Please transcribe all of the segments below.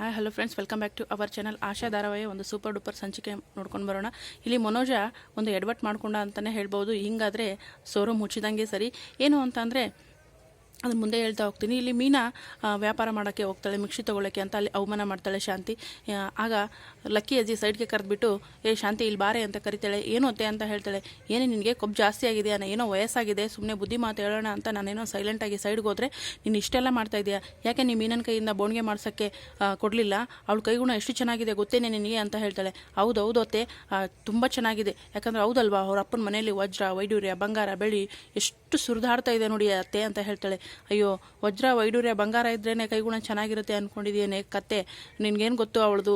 Hi hello friends welcome back to our channel Asha ಧಾರಾವಾಹಿ ಒಂದು super duper ಸಂಚಿಕೆ ನೋಡ್ಕೊಂಡು ಬರೋಣ. ಇಲ್ಲಿ ಮನೋಜ ಒಂದು ಎಡವಟ್ ಮಾಡ್ಕೊಂಡ ಅಂತಲೇ ಹೇಳ್ಬೋದು. ಹಿಂಗಾದರೆ ಸೋರು ಮುಚ್ಚಿದಂಗೆ ಸರಿ. ಏನು ಅಂತಂದರೆ ಅದ್ರ ಮುಂದೆ ಹೇಳ್ತಾ ಹೋಗ್ತೀನಿ. ಇಲ್ಲಿ ಮೀನಾ ವ್ಯಾಪಾರ ಮಾಡೋಕ್ಕೆ ಹೋಗ್ತಾಳೆ, ಮಿಕ್ಸಿ ತೊಗೊಳಕ್ಕೆ ಅಂತ ಅಲ್ಲಿ ಅವಮಾನ ಮಾಡ್ತಾಳೆ ಶಾಂತಿ. ಆಗ ಲಕ್ಕಿ ಅಜ್ಜಿ ಸೈಡ್ಗೆ ಕರೆದ್ಬಿಟ್ಟು, ಏ ಶಾಂತಿ, ಇಲ್ಲಿ ಬಾರೆ ಅಂತ ಕರಿತಾಳೆ. ಏನು ಅತ್ತೆ? ಅಂತ ಹೇಳ್ತಾಳೆ. ಏನೇ, ನಿನಗೆ ಕೊಬ್ಬು ಜಾಸ್ತಿ ಆಗಿದೆ ಅನ್ನ ಏನೋ ವಯಸ್ಸಾಗಿದೆ ಸುಮ್ಮನೆ ಬುದ್ಧಿ ಮಾತು ಹೇಳೋಣ ಅಂತ ನಾನೇನೋ ಸೈಲೆಂಟಾಗಿ ಸೈಡ್ಗೆ ಹೋದರೆ ನೀನು ಇಷ್ಟೆಲ್ಲ ಮಾಡ್ತಾ ಇದೆಯಾ ಯಾಕೆ ನೀ ಮೀನನ ಕೈಯಿಂದ ಬೋಣಿಗೆ ಮಾಡ್ಸೋಕ್ಕೆ ಕೊಡಲಿಲ್ಲ? ಅವಳ ಕೈಗುಣ ಎಷ್ಟು ಚೆನ್ನಾಗಿದೆ ಗೊತ್ತೇನೆ ನಿನಗೆ? ಅಂತ ಹೇಳ್ತಾಳೆ. ಹೌದು ಹೌದು ಅತ್ತೆ. ತುಂಬ ಚೆನ್ನಾಗಿದೆ. ಯಾಕಂದ್ರೆ ಹೌದಲ್ವಾ? ಅವ್ರ ಅಪ್ಪನ ಮನೆಯಲ್ಲಿ ವಜ್ರ, ವೈಡೂರ್ಯ, ಬಂಗಾರ, ಬೆಳ್ಳಿ ಎಷ್ಟು ಸುರಿದಾಡ್ತಾ ಇದೆ ನೋಡಿ ಅತ್ತೆ ಅಂತ ಹೇಳ್ತಾಳೆ. ಅಯ್ಯೋ, ವಜ್ರ ವೈಡೂರ್ಯ ಬಂಗಾರ ಇದ್ರೇ ಕೈಗುಣ ಚೆನ್ನಾಗಿರುತ್ತೆ ಅಂದ್ಕೊಂಡಿದ್ದೇನೆ ಕತ್ತೆ. ನಿನಗೇನು ಗೊತ್ತು ಅವಳದು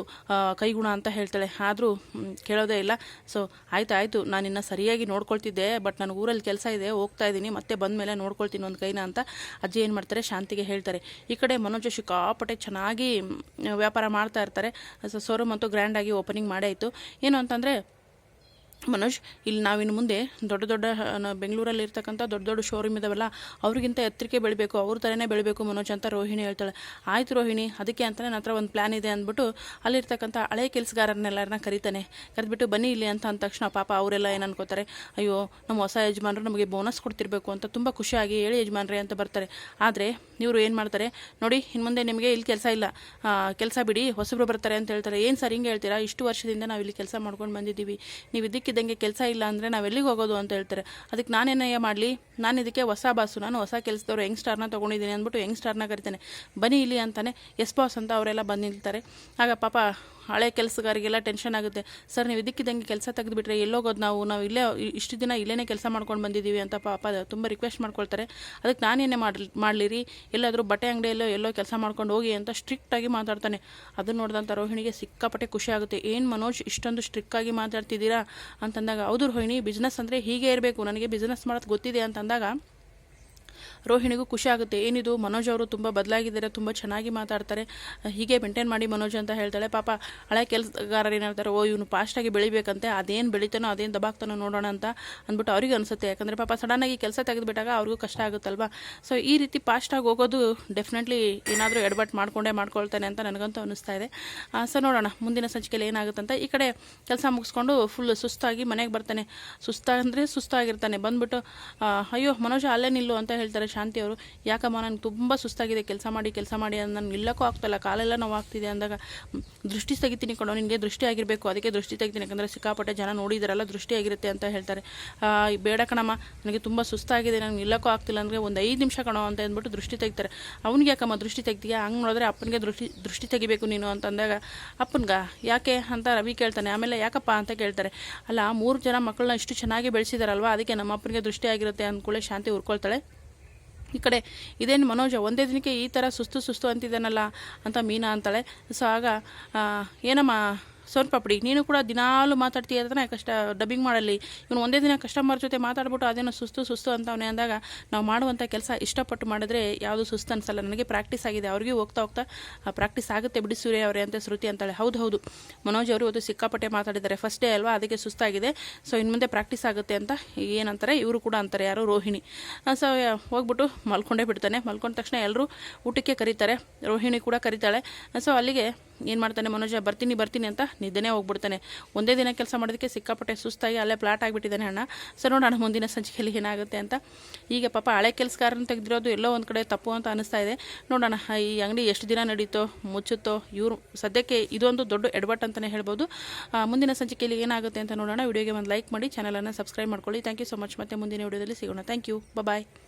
ಕೈಗುಣ ಅಂತ ಹೇಳ್ತಾಳೆ. ಆದರೂ ಕೇಳೋದೇ ಇಲ್ಲ. ಸೊ ಆಯ್ತು, ಆಯಿತು. ನಾನು ಇನ್ನು ಸರಿಯಾಗಿ ನೋಡ್ಕೊಳ್ತಿದ್ದೆ ಬಟ್ ನನಗೆ ಊರಲ್ಲಿ ಕೆಲಸ ಇದೆ, ಹೋಗ್ತಾ ಇದ್ದೀನಿ ಮತ್ತೆ ಬಂದ ಮೇಲೆ ನೋಡ್ಕೊಳ್ತೀನಿ ಒಂದು ಕೈನ ಅಂತ ಅಜ್ಜಿ ಏನು ಮಾಡ್ತಾರೆ, ಶಾಂತಿಗೆ ಹೇಳ್ತಾರೆ. ಈ ಕಡೆ ಮನೋಜ್ ಶಿಕಾಪಟೆ ಚೆನ್ನಾಗಿ ವ್ಯಾಪಾರ ಮಾಡ್ತಾ ಇರ್ತಾರೆ. ಸೊ ಶೋರೂಮ್ ಅಂತೂ ಗ್ರ್ಯಾಂಡಾಗಿ ಓಪನಿಂಗ್ ಮಾಡೇ ಆಯಿತು ಏನು ಅಂತಂದರೆ ಮನೋಜ್, ಇಲ್ಲಿ ನಾವಿನ್ನು ಮುಂದೆ ದೊಡ್ಡ ದೊಡ್ಡ ಬೆಂಗಳೂರಲ್ಲಿ ಇರ್ತಕ್ಕಂಥ ದೊಡ್ಡ ದೊಡ್ಡ ಶೋರೂಮ್ ಇದಾವಲ್ಲ, ಅವ್ರಿಗಿಂತ ಎತ್ತರಿಕೆ ಬೆಳಿಬೇಕು, ಅವ್ರ ಥರನೇ ಬೆಳಿಬೇಕು ಮನೋಜ್ ಅಂತ ರೋಹಿಣಿ ಹೇಳ್ತಾಳೆ. ಆಯ್ತು ರೋಹಿಣಿ, ಅದಕ್ಕೆ ಅಂತಲೇ ನನ್ನ ಹತ್ರ ಒಂದು ಪ್ಲ್ಯಾನ್ ಇದೆ ಅಂದ್ಬಿಟ್ಟು ಅಲ್ಲಿರ್ತಕ್ಕಂಥ ಹಳೆ ಕೆಲಸಗಾರರನ್ನೆಲ್ಲರನ್ನ ಕರಿತಾನೆ. ಕರೆದ್ಬಿಟ್ಟು ಬನ್ನಿ ಇಲ್ಲಿ ಅಂತ ಅಂದ ತಕ್ಷಣ ಪಾಪ ಅವರೆಲ್ಲ ಏನು ಅನ್ಕೋತಾರೆ, ಅಯ್ಯೋ ನಮ್ಮ ಹೊಸ ಯಜಮಾನರು ನಮಗೆ ಬೋನಸ್ ಕೊಡ್ತಿರ್ಬೇಕು ಅಂತ ತುಂಬ ಖುಷಿಯಾಗಿ ಹೇಳಿ ಯಜಮಾನ್ರೆ ಅಂತ ಬರ್ತಾರೆ. ಆದರೆ ಇವರು ಏನು ಮಾಡ್ತಾರೆ, ನೋಡಿ ಇನ್ನು ಮುಂದೆ ನಿಮಗೆ ಇಲ್ಲಿ ಕೆಲಸ ಇಲ್ಲ. ಕೆಲಸ ಬಿಡಿ, ಹೊಸಬ್ರು ಬರ್ತಾರೆ ಅಂತ ಹೇಳ್ತಾರೆ. ಏನು ಸರ್ ಹಿಂಗೆ ಹೇಳ್ತೀರಾ? ಇಷ್ಟು ವರ್ಷದಿಂದ ನಾವು ಇಲ್ಲಿ ಕೆಲಸ ಮಾಡ್ಕೊಂಡು ಬಂದಿದ್ದೀವಿ. ನೀವು ಇದಕ್ಕಿದ್ದಂಗೆ ಕೆಲಸ ಇಲ್ಲ ಅಂದರೆ ನಾವು ಎಲ್ಲಿಗೆ ಹೋಗೋದು ಅಂತ ಹೇಳ್ತಾರೆ. ಅದಕ್ಕೆ ನಾನೇನಯ್ಯ ಮಾಡಲಿ? ನಾನು ಇದಕ್ಕೆ ಹೊಸ ಬಾಸು, ನಾನು ಹೊಸ ಕೆಲಸದವ್ರು, ಯಂಗ್ ಸ್ಟಾರ್ನ ತೊಗೊಂಡಿದ್ದೀನಿ ಅಂದ್ಬಿಟ್ಟು ಯಂಗ್ ಸ್ಟಾರ್ನ ಕರಿತಾನೆ. ಬನ್ನಿ ಇಲ್ಲಿ ಅಂತಾನೆ ಎಸ್ ಬಾಸ್ ಅಂತ ಅವರೆಲ್ಲ ಬಂದು ನಿಲ್ತಾರೆ. ಆಗ ಪಾಪ ಹಳೆ ಕೆಲಸಗಾರಿಗೆಲ್ಲ ಟೆನ್ಷನ್ ಆಗುತ್ತೆ. ಸರ್, ನೀವು ಇದಕ್ಕಿದ್ದಂಗೆ ಕೆಲಸ ತೆಗೆದುಬಿಟ್ರೆ ಎಲ್ಲೋಗೋದು ನಾವು? ನಾವು ಇಲ್ಲೇ ಇಷ್ಟು ದಿನ ಇಲ್ಲೇ ಕೆಲಸ ಮಾಡ್ಕೊಂಡು ಬಂದಿದ್ದೀವಿ ಅಂತ ಪಾಪ ತುಂಬ ರಿಕ್ವೆಸ್ಟ್ ಮಾಡ್ಕೊಳ್ತಾರೆ. ಅದಕ್ಕೆ ನಾನೇನೇ ಮಾಡಲಿ, ಮಾಡಲಿರಿ? ಎಲ್ಲಾದರೂ ಬಟ್ಟೆ ಅಂಗಡಿಯಲ್ಲೋ ಎಲ್ಲೋ ಕೆಲಸ ಮಾಡ್ಕೊಂಡು ಹೋಗಿ ಅಂತ ಸ್ಟ್ರಿಕ್ಟಾಗಿ ಮಾತಾಡ್ತಾನೆ. ಅದನ್ನು ನೋಡಿದಂಥ ರೋಹಿಣಿಗೆ ಸಿಕ್ಕಾಪಟ್ಟೆ ಖುಷಿ ಆಗುತ್ತೆ. ಏನು ಮನೋಜ್, ಇಷ್ಟೊಂದು ಸ್ಟ್ರಿಕ್ಟಾಗಿ ಮಾತಾಡ್ತಿದ್ದೀರಾ? ಅಂತಂದಾಗ ಹೌದು ರೋಹಿಣಿ ಬಿಸ್ನೆಸ್ ಅಂದರೆ ಹೀಗೆ ಇರಬೇಕು. ನನಗೆ ಬಿಸ್ನೆಸ್ ಮಾಡೋದು ಗೊತ್ತಿದೆ ಅಂತಂದಾಗ ರೋಹಿಣಿಗೂ ಖುಷಿ ಆಗುತ್ತೆ. ಏನಿದು, ಮನೋಜ್ ಅವರು ತುಂಬ ಬದಲಾಗಿದ್ದಾರೆ, ತುಂಬ ಚೆನ್ನಾಗಿ ಮಾತಾಡ್ತಾರೆ. ಹೀಗೆ ಮೇಂಟೈನ್ ಮಾಡಿ ಮನೋಜ್ ಅಂತ ಹೇಳ್ತಾಳೆ. ಪಾಪ, ಹಳೆ ಕೆಲಸಗಾರರು ಹೇಳ್ತಾರೆ ಓ, ಇವನು ಫಾಸ್ಟಾಗಿ ಬೆಳಿಬೇಕಂತೆ, ಅದೇನು ಬೆಳಿತಾನೋ, ಅದೇನು ದಬಾಕ್ತಾನೋ ನೋಡೋಣ ಅಂತ ಅಂದ್ಬಿಟ್ಟು ಅವ್ರಿಗೆ ಅನಿಸುತ್ತೆ. ಯಾಕಂದರೆ ಪಾಪ ಸಡನ್ನಾಗಿ ಕೆಲಸ ತೆಗೆದುಬಿಟ್ಟಾಗ ಅವ್ರಿಗೂ ಕಷ್ಟ ಆಗುತ್ತಲ್ವಾ? ಸೊ ಈ ರೀತಿ ಫಾಸ್ಟಾಗಿ ಹೋಗೋದು ಡೆಫಿನೆಟ್ಲಿ ಏನಾದರೂ ಎಡವಟ್ಟು ಮಾಡಿಕೊಂಡೇ, ಮಾಡ್ಕೊಳ್ತಾನೆ ಅಂತ ನನಗಂತೂ ಅನಿಸ್ತಾ ಇದೆ. ಸೊ ನೋಡೋಣ. ಮುಂದಿನ ಸಂಚಿಕೆಯಲ್ಲಿ ಏನಾಗುತ್ತಂತ ಈ ಕಡೆ ಕೆಲಸ ಮುಗಿಸ್ಕೊಂಡು ಫುಲ್ ಸುಸ್ತಾಗಿ ಮನೆಗೆ ಬರ್ತಾನೆ. ಸುಸ್ತ ಅಂದರೆ ಸುಸ್ತಾಗಿರ್ತಾನೆ. ಬಂದ್ಬಿಟ್ಟು ಅಯ್ಯೋ, ಮನೋಜ ಅಲ್ಲೇ ನಿಲ್ಲು ಅಂತ ಹೇಳ್ತಾರೆ. ಶಾಂತಿ ಅವರು, ಯಾಕಮ್ಮ ನನಗೆ ತುಂಬ ಸುಸ್ತಾಗಿದೆ, ಕೆಲಸ ಮಾಡಿ ಕೆಲಸ ಮಾಡಿ ನನಗೆ ನಿಲ್ಲಕ್ಕೂ ಆಗ್ತಲ್ಲ, ಕಾಲೆಲ್ಲ ನೋವಾಗ್ತಿದೆ ಅಂದಾಗ ದೃಷ್ಟಿ ತೆಗಿತೀನಿ ಕಣೋ, ನಿನಗೆ ದೃಷ್ಟಿ ಆಗಿರಬೇಕು, ಅದಕ್ಕೆ ದೃಷ್ಟಿ ತೆಗಿತೀನಿ ಯಾಕಂದರೆ ಸಿಕ್ಕಾಪಟ್ಟೆ ಜನ ನೋಡಿದಾರಲ್ಲ, ದೃಷ್ಟಿ ಆಗಿರುತ್ತೆ ಅಂತ ಹೇಳ್ತಾರೆ. ಬೇಡ ಕಣಮ್ಮ, ನನಗೆ ತುಂಬ ಸುಸ್ತಾಗಿದೆ ನನಗೆ ನಿಲ್ಲಕ್ಕೂ ಆಗ್ತಿಲ್ಲ ಅಂದರೆ ಒಂದು ಐದು ನಿಮಿಷ ಕಣೋ ಅಂತ ಅಂದ್ಬಿಟ್ಟು ದೃಷ್ಟಿ ತೆಗಿತಾರೆ. ಅವ್ನಿಗೆ ಯಾಕಮ್ಮ ದೃಷ್ಟಿ ತೆಗ್ತೀಯ ಹಂಗೆ ನೋಡಿದ್ರೆ ಅಪ್ಪನಿಗೆ ದೃಷ್ಟಿ ದೃಷ್ಟಿ ತೆಗಿಬೇಕು ನೀನು ಅಂತಂದಾಗ ಅಪ್ಪನ್ಗ, ಯಾಕೆ ಅಂತ ರವಿ ಕೇಳ್ತಾನೆ. ಆಮೇಲೆ ಯಾಕಪ್ಪ ಅಂತ ಕೇಳ್ತಾರೆ. ಅಲ್ಲ, ಮೂರು ಜನ ಮಕ್ಕಳನ್ನ ಇಷ್ಟು ಚೆನ್ನಾಗಿ ಬೆಳೆಸಿದಾರಲ್ವ, ಅದಕ್ಕೆ ನಮ್ಮ ಅಪ್ಪನಿಗೆ ದೃಷ್ಟಿ ಆಗಿರುತ್ತೆ ಅಂದ್ಕೊಳ್ಳೆ ಶಾಂತಿ ಉರ್ಕೊಳ್ತಾಳೆ ಈ ಕಡೆ ಇದೇನು ಮನೋಜ, ಒಂದೇ ದಿನಕ್ಕೆ ಈ ಥರ ಸುಸ್ತು ಸುಸ್ತು ಅಂತಿದ್ದಾನಲ್ಲ ಅಂತ ಮೀನಾ ಅಂತಾಳೆ. ಸೊ ಆಗ ಏನಮ್ಮ ಸೋನ್ ಪಾಪಡಿ. ನೀನು ಕೂಡ ದಿನಾಲು ಮಾತಾಡ್ತೀಯ ತಾನೆ ಕಷ್ಟ ಡಬ್ಬಿಂಗ್ ಮಾಡಲಿ ಇವನು ಒಂದೇ ದಿನ ಕಸ್ಟಮರ್ ಜೊತೆ ಮಾತಾಡ್ಬಿಟ್ಟು ಅದೇನೋ ಸುಸ್ತು ಸುಸ್ತು ಅಂತವನೇ ಅಂದಾಗ, ನಾವು ಮಾಡುವಂಥ ಕೆಲಸ ಇಷ್ಟಪಟ್ಟು ಮಾಡಿದ್ರೆ ಯಾವುದು ಸುಸ್ತು ಅನಿಸಲ್ಲ. ನನಗೆ ಪ್ರಾಕ್ಟೀಸ್ ಆಗಿದೆ. ಅವ್ರಿಗೆ ಹೋಗ್ತಾ ಹೋಗ್ತಾ ಪ್ರಾಕ್ಟೀಸ್ ಆಗುತ್ತೆ ಬಿಡಿ ಸೂರ್ಯ ಅವರೇ ಅಂತ ಶ್ರುತಿ ಅಂತಾಳೆ. ಹೌದು ಹೌದು. ಮನೋಜ್ ಅವರು ಇವತ್ತು ಸಿಕ್ಕಾಪಟ್ಟೆ ಮಾತಾಡಿದ್ದಾರೆ. ಫಸ್ಟ್ ಡೇ ಅಲ್ವಾ? ಅದಕ್ಕೆ ಸುಸ್ತಾಗಿದೆ. ಸೊ ಇನ್ನು ಮುಂದೆ ಪ್ರಾಕ್ಟೀಸ್ ಆಗುತ್ತೆ ಅಂತ ಏನಂತಾರೆ? ಇವರು ಕೂಡ ಅಂತಾರೆ. ಯಾರು ರೋಹಿಣಿ. ಸೊ ಹೋಗ್ಬಿಟ್ಟು ಮಲ್ಕೊಂಡೇ ಬಿಡ್ತಾನೆ. ಮಲ್ಕೊಂಡ ತಕ್ಷಣ ಎಲ್ಲರೂ ಊಟಕ್ಕೆ ಕರೀತಾರೆ. ರೋಹಿಣಿ ಕೂಡ ಕರೀತಾಳೆ. ಸೊ ಅಲ್ಲಿಗೆ ಏನು ಮಾಡ್ತಾನೆ ಮನೋಜ, ಬರ್ತೀನಿ ಬರ್ತೀನಿ ಅಂತ ನಿದ್ದೆನೇ ಹೋಗ್ಬಿಡ್ತಾನೆ. ಒಂದೇ ದಿನ ಕೆಲಸ ಮಾಡೋದಕ್ಕೆ ಸಿಕ್ಕಾಪಟ್ಟೆ ಸುಸ್ತಾಗಿ ಅಲ್ಲೇ ಪ್ಲಾಟ್ ಆಗಿಬಿಟ್ಟಿದ್ದಾನೆ ಅಣ್ಣ. ಸರ್ ನೋಡೋಣ ಮುಂದಿನ ಸಂಚಿಕೆಯಲ್ಲಿ ಏನಾಗುತ್ತೆ ಅಂತ. ಈಗ ಪಾಪ ಹಳೆ ಕೆಲಸಗಾರನ ತೆಗೆದಿರೋದು ಎಲ್ಲೋ ಒಂದು ಕಡೆ ತಪ್ಪು ಅಂತ ಅನಿಸ್ತಾ ಇದೆ. ನೋಡೋಣ ಈ ಅಂಗಡಿ ಎಷ್ಟು ದಿನ ನಡೀತೋ, ಮುಚ್ಚುತ್ತೋ, ಇವರು ಸದ್ಯಕ್ಕೆ ಇದೊಂದು ದೊಡ್ಡ ಎಡವಟ್ ಅಂತಲೇ ಹೇಳ್ಬೋದು. ಮುಂದಿನ ಸಂಚಿಕೆಯಲ್ಲಿ ಏನಾಗುತ್ತೆ ಅಂತ ನೋಡೋಣ. ವಿಡಿಯೋಗೆ ಒಂದು ಲೈಕ್ ಮಾಡಿ ಚಾನಲನ್ನು ಸಬ್ಸ್ಕ್ರೈಬ್ ಮಾಡ್ಕೊಳ್ಳಿ. ಥ್ಯಾಂಕ್ ಯು ಸೊ ಮಚ್ ಮತ್ತೆ ಮುಂದಿನ ವಿಡಿಯೋದಲ್ಲಿ ಸಿಗೋಣ. Thank you bye